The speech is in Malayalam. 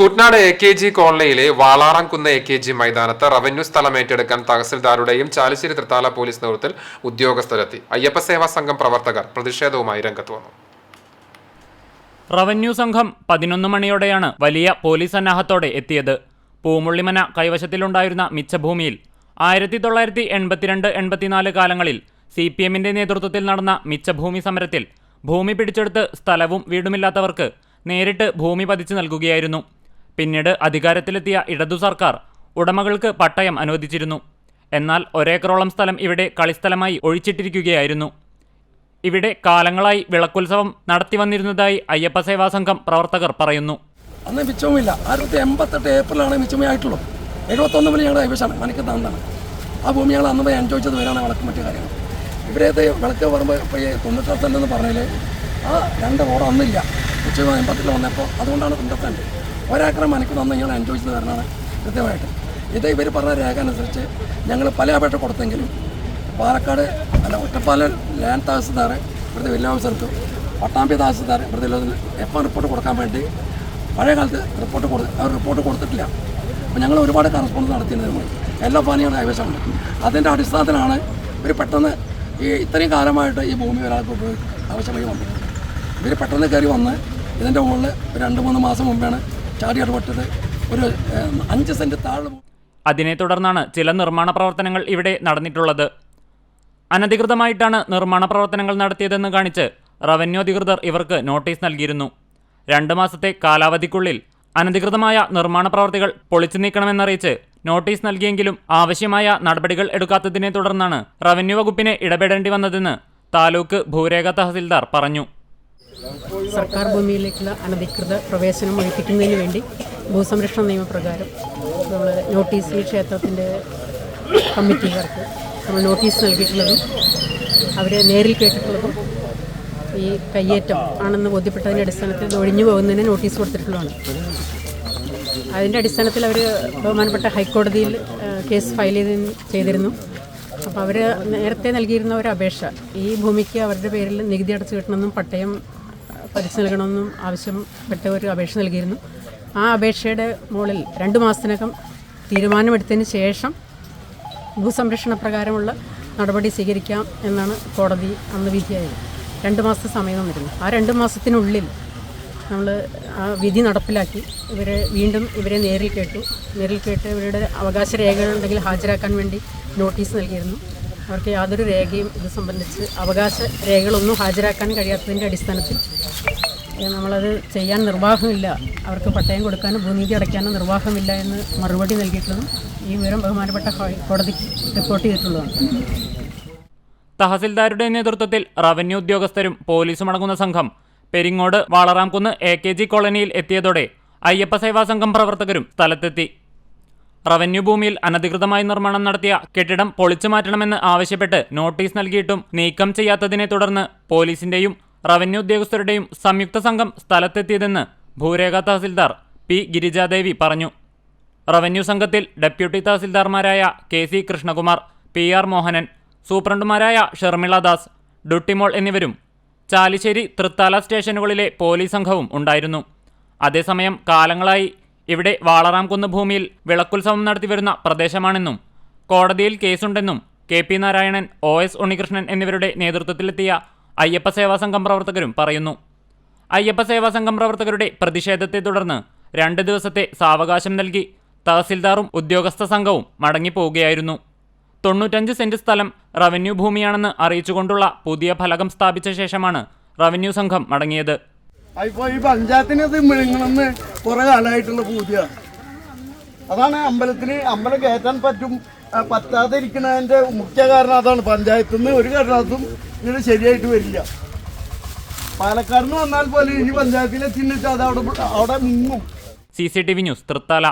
കുട്ടനാട് എ കെ ജി കോളനിയിലെ വാളാറംകുന്ന് എ കെ ജി മൈതാനത്ത് റവന്യൂ സ്ഥലം ഏറ്റെടുക്കാൻ തഹസിൽദാരുടെയും ചാലിശ്ശേരി തൃത്താല പോലീസ് നേതൃത്വത്തിൽ ഉദ്യോഗസ്ഥരെത്തി. അയ്യപ്പ സേവാ സംഘം പ്രവർത്തകർ പ്രതിഷേധവുമായി രംഗത്ത് വന്നു. റവന്യൂ സംഘം പതിനൊന്ന് മണിയോടെയാണ് വലിയ പോലീസ് സന്നാഹത്തോടെ എത്തിയത്. പൂമുള്ളിമന കൈവശത്തിലുണ്ടായിരുന്ന മിച്ചഭൂമിയിൽ ആയിരത്തി തൊള്ളായിരത്തി എൺപത്തിരണ്ട് എൺപത്തിനാല് കാലങ്ങളിൽ സി പി എമ്മിന്റെ നേതൃത്വത്തിൽ നടന്ന മിച്ചഭൂമി സമരത്തിൽ ഭൂമി പിടിച്ചെടുത്ത് സ്ഥലവും വീടുമില്ലാത്തവർക്ക് നേരിട്ട് ഭൂമി പതിച്ചു നൽകുകയായിരുന്നു. പിന്നീട് അധികാരത്തിലെത്തിയ ഇടതു സർക്കാർ ഉടമകൾക്ക് പട്ടയം അനുവദിച്ചിരുന്നു. എന്നാൽ ഒരേക്കറോളം സ്ഥലം ഇവിടെ കളിസ്ഥലമായി ഒഴിച്ചിട്ടിരിക്കുകയായിരുന്നു. ഇവിടെ കാലങ്ങളായി വിളക്കുത്സവം നടത്തി വന്നിരുന്നതായി അയ്യപ്പ സേവാ സംഘം പ്രവർത്തകർ പറയുന്നു. അന്ന് മിച്ചവുമില്ല. ആയിരത്തി എൺപത്തെട്ട് ഏപ്രിലാണ് മിച്ചമയായിട്ടുള്ളൂ എഴുപത്തൊന്ന് മുതൽ ഞങ്ങളുടെ കൈവശമാണ് മനിക്കത്താണെന്നാണ് ആ ഭൂമി ഞങ്ങൾ അന്ന് പോയി എൻജോയ് വരാണ് വിളക്ക് മറ്റു കാര്യങ്ങൾ ഇവരേത് വിളക്ക് പറയുമ്പോൾ തൊണ്ണൂറ്റാറ് സെന്റ് എന്ന് പറഞ്ഞാൽ ആ രണ്ട് റോഡ് അന്നില്ല. ഉച്ച പത്തിൽ വന്നപ്പോൾ അതുകൊണ്ടാണ് സെന്റ് ഒരേക്കറ മനക്ക് തന്ന് ഞങ്ങൾ എൻജോയ് ചെയ്ത് വരണമാണ് കൃത്യമായിട്ട്. ഇത് ഇവർ പറഞ്ഞ രേഖ അനുസരിച്ച് ഞങ്ങൾ പല അപേക്ഷ കൊടുത്തെങ്കിലും പാലക്കാട് അല്ല ഒറ്റപ്പാലം ലാൻഡ് തഹസിൽദാർ ഇവിടുത്തെ വില്ല ഓഫീസർക്ക് പട്ടാമ്പി തഹസിൽദാർ ഇവിടുത്തെ എപ്പം റിപ്പോർട്ട് കൊടുക്കാൻ വേണ്ടി പഴയ കാലത്ത് റിപ്പോർട്ട് കൊടു അവർ റിപ്പോർട്ട് കൊടുത്തിട്ടില്ല. അപ്പോൾ ഞങ്ങൾ ഒരുപാട് കറസ്പോണ്ട് നടത്തിയിരുന്നു. എല്ലാ പാനീയങ്ങളും കൈവശമുണ്ട് അതിന്റെ അടിസ്ഥാനത്തിലാണ് ഇവർ പെട്ടെന്ന് ഈ ഇത്രയും കാലമായിട്ട് ഈ ഭൂമി ഒരാൾക്ക് ആവശ്യമായി വന്നത്. ഇവർ പെട്ടെന്ന് കയറി വന്ന് ഇതിന്റെ മുകളിൽ രണ്ട് മൂന്ന് മാസം മുമ്പാണ് ചാടി ഇടപെട്ടത് ഒരു അഞ്ച് സെന്റ് താഴെ അതിനെ തുടർന്നാണ് ചില നിർമ്മാണ പ്രവർത്തനങ്ങൾ ഇവിടെ നടന്നിട്ടുള്ളത്. അനധികൃതമായിട്ടാണ് നിർമ്മാണ പ്രവർത്തനങ്ങൾ നടത്തിയതെന്ന് കാണിച്ച് റവന്യൂ അധികൃതർ ഇവർക്ക് നോട്ടീസ് നൽകിയിരുന്നു. രണ്ട് മാസത്തെ കാലാവധിക്കുള്ളിൽ അനധികൃതമായ നിർമ്മാണ പ്രവർത്തികൾ പൊളിച്ചു നീക്കണമെന്നറിയിച്ച് നോട്ടീസ് നൽകിയെങ്കിലും ആവശ്യമായ നടപടികൾ എടുക്കാത്തതിനെ തുടർന്നാണ് റവന്യൂ വകുപ്പിനെ ഇടപെടേണ്ടി വന്നതെന്ന് താലൂക്ക് ഭൂരേഖ തഹസിൽദാർ പറഞ്ഞു. സർക്കാർ ഭൂമിയിലേക്കുള്ള അനധികൃത പ്രവേശനം ഒഴിപ്പിക്കുന്നതിന് വേണ്ടി ഭൂസംരക്ഷണ നിയമപ്രകാരം നമ്മൾ നോട്ടീസ് ഈ ക്ഷേത്രത്തിന്റെ കമ്മിറ്റിക്കാർക്ക് നമ്മൾ നോട്ടീസ് നൽകിയിട്ടുള്ളതും അവരെ നേരിൽ കേട്ടിട്ടുള്ളതും ഈ കയ്യേറ്റം ആണെന്ന് ബോധ്യപ്പെട്ടതിന്റെ അടിസ്ഥാനത്തിൽ ഒഴിഞ്ഞു പോകുന്നതിന് നോട്ടീസ് കൊടുത്തിട്ടുള്ളതാണ്. അതിന്റെ അടിസ്ഥാനത്തിൽ അവർ ബഹുമാനപ്പെട്ട ഹൈക്കോടതിയിൽ കേസ് ഫയൽ ചെയ്ത് ചെയ്തിരുന്നു. അപ്പോൾ അവർ നേരത്തെ നൽകിയിരുന്ന ഒരു അപേക്ഷ ഈ ഭൂമിക്ക് അവരുടെ പേരിൽ നികുതി അടച്ചു കിട്ടണമെന്നും പട്ടയം പതിച്ചു നൽകണമെന്നും ആവശ്യപ്പെട്ട ഒരു അപേക്ഷ നൽകിയിരുന്നു. ആ അപേക്ഷയുടെ മുകളിൽ രണ്ട് മാസത്തിനകം തീരുമാനമെടുത്തതിന് ശേഷം ഭൂസംരക്ഷണ പ്രകാരമുള്ള നടപടി സ്വീകരിക്കാം എന്നാണ് കോടതി അന്ന് വിധിയായത്. രണ്ട് മാസത്തെ സമയം തന്നിരുന്നു. ആ രണ്ട് മാസത്തിനുള്ളിൽ നമ്മൾ ആ വിധി നടപ്പിലാക്കി. ഇവരെ വീണ്ടും ഇവരെ നേരിൽ കേട്ടു. നേരിൽ കേട്ട് ഇവരുടെ അവകാശ രേഖകളുണ്ടെങ്കിൽ ഹാജരാക്കാൻ വേണ്ടി നോട്ടീസ് നൽകിയിരുന്നു. അവർക്ക് യാതൊരു രേഖയും ഇത് സംബന്ധിച്ച് അവകാശ രേഖകളൊന്നും ഹാജരാക്കാൻ കഴിയാത്തതിന്റെ അടിസ്ഥാനത്തിൽ. നമ്മളത് ചെയ്യാൻ നിർവാഹമില്ല. അവർക്ക് പട്ടയം കൊടുക്കാനും ഭൂനീതി അടയ്ക്കാനും നിർവാഹമില്ല എന്ന് മറുപടി നൽകിയിട്ടുള്ളതും ഈ വിവരം ബഹുമാനപ്പെട്ട കോടതിക്ക് റിപ്പോർട്ട് ചെയ്തിട്ടുള്ളതാണ് തഹസിൽദാരുടെ നേതൃത്വത്തിൽ റവന്യൂ ഉദ്യോഗസ്ഥരും പോലീസും അടങ്ങുന്ന സംഘം Peringode Valaramkunnu A K G കോളനിയിൽ എത്തിയതോടെ അയ്യപ്പ സേവാ സംഘം പ്രവർത്തകരും സ്ഥലത്തെത്തി. റവന്യൂ ഭൂമിയിൽ അനധികൃതമായി നിർമ്മാണം നടത്തിയ കെട്ടിടം പൊളിച്ചു മാറ്റണമെന്ന് ആവശ്യപ്പെട്ട് നോട്ടീസ് നൽകിയിട്ടും നീക്കം ചെയ്യാത്തതിനെ തുടർന്ന് പോലീസിന്റെയും റവന്യൂ ഉദ്യോഗസ്ഥരുടെയും സംയുക്ത സംഘം സ്ഥലത്തെത്തിയതെന്ന് ഭൂരേഖ തഹസിൽദാർ പി ഗിരിജാദേവി പറഞ്ഞു. റവന്യൂ സംഘത്തിൽ deputy തഹസിൽദാർമാരായ K C Krishnakumar P R Mohanan സൂപ്രണ്ടുമാരായ Sharmila Das ഡുട്ടിമോൾ എന്നിവരും ചാലിശ്ശേരി തൃത്താല സ്റ്റേഷനുകളിലെ പോലീസ് സംഘവും ഉണ്ടായിരുന്നു. അതേസമയം കാലങ്ങളായി ഇവിടെ വാളറാംകുന്ന് ഭൂമിയിൽ വിളക്കുത്സവം നടത്തിവരുന്ന പ്രദേശമാണെന്നും കോടതിയിൽ കേസുണ്ടെന്നും K P Narayanan O S Unnikrishnan എന്നിവരുടെ നേതൃത്വത്തിലെത്തിയ അയ്യപ്പ സേവാ സംഘം പ്രവർത്തകരും പറയുന്നു. അയ്യപ്പ സേവാ സംഘം പ്രവർത്തകരുടെ പ്രതിഷേധത്തെ തുടർന്ന് രണ്ട് ദിവസത്തെ സാവകാശം നൽകി തഹസിൽദാറും ഉദ്യോഗസ്ഥ സംഘവും മടങ്ങിപ്പോവുകയായിരുന്നു. തൊണ്ണൂറ്റഞ്ച് സെന്റ് സ്ഥലം റവന്യൂ ഭൂമിയാണെന്ന് അറിയിച്ചുകൊണ്ടുള്ള പുതിയ ഫലകം സ്ഥാപിച്ച ശേഷമാണ് റവന്യൂ സംഘം മടങ്ങിയത്. ഇപ്പൊ ഈ പഞ്ചായത്തിന് ഇത് മിഴുങ്ങണമെന്ന് കുറെ കാലമായിട്ടുള്ള പൂജ അതാണ് അമ്പലത്തിന് അമ്പലം കയറ്റാൻ പറ്റും പറ്റാതെ ഇരിക്കുന്നതിന്റെ മുഖ്യ കാരണം അതാണ്. പഞ്ചായത്തിൽ നിന്ന് ഒരു കാരണത്തും ഇങ്ങനെ ശരിയായിട്ട് വരില്ല. പാലക്കാട് വന്നാൽ പോലും ഈ പഞ്ചായത്തിലെ ചിഹ്നിട്ട് അത് അവിടെ അവിടെ മുങ്ങും C C T V news Thrithala.